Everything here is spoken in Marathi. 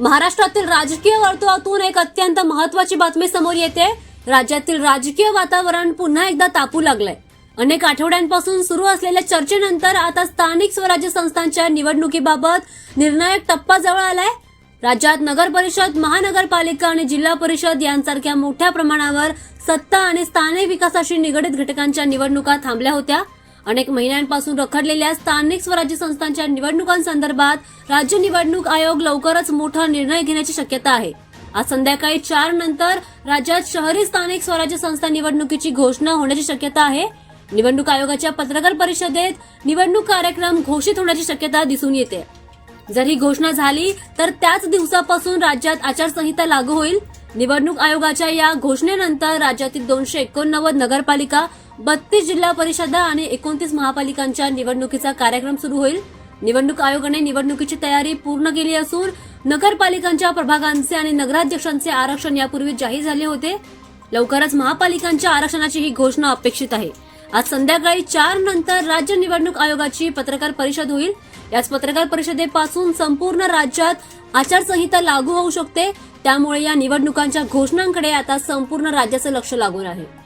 महाराष्ट्रातील राजकीय वर्तुळातून एक अत्यंत महत्वाची बातमी समोर येते. राज्यातील राजकीय वातावरण पुन्हा एकदा तापू लागलंय. अनेक आठवड्यांपासून सुरू असलेल्या चर्चेनंतर आता स्थानिक स्वराज्य संस्थांच्या निवडणुकीबाबत निर्णायक टप्पा जवळ आलाय. राज्यात नगर परिषद महानगरपालिका आणि जिल्हा परिषद यांसारख्या मोठ्या प्रमाणावर सत्ता आणि स्थानिक विकासाशी निगडित घटकांच्या निवडणुका थांबल्या होत्या. अनेक महिन्यांपासून रखडलेल्या स्थानिक स्वराज्य संस्थांच्या निवडणुकांसंदर्भात राज्य निवडणूक आयोग लवकरच मोठा निर्णय घेण्याची शक्यता आहे. आज संध्याकाळी चार नंतर राज्यात शहरी स्थानिक स्वराज्य संस्था निवडणुकीची घोषणा होण्याची शक्यता आहे. निवडणूक आयोगाच्या पत्रकार परिषदेत निवडणूक कार्यक्रम घोषित होण्याची शक्यता दिसून येते. जर ही घोषणा झाली तर त्याच दिवसापासून राज्यात आचारसंहिता लागू होईल. निवडणूक आयोगाच्या या घोषणेनंतर राज्यातील दोनशे एकोणनव्वद नगरपालिका बत्तीस जिल्हा परिषदा आणि एकोणतीस महापालिकांच्या निवडणुकीचा कार्यक्रम सुरू होईल. निवडणूक आयोगाने निवडणुकीची तयारी पूर्ण केली असून नगरपालिकांच्या प्रभागांचे आणि नगराध्यक्षांचे आरक्षण यापूर्वी जाहीर झाले होते. लवकरच महापालिकांच्या आरक्षणाची ही घोषणा अपेक्षित आहे. आज संध्याकाळी चार नंतर राज्य निवडणूक आयोगाची पत्रकार परिषद होईल. याच पत्रकार परिषदेपासून संपूर्ण राज्यात आचारसंहिता लागू होऊ शकते. त्यामुळे या निवडणुकांच्या घोषणांकडे आता संपूर्ण राज्याचं लक्ष लागून आहे.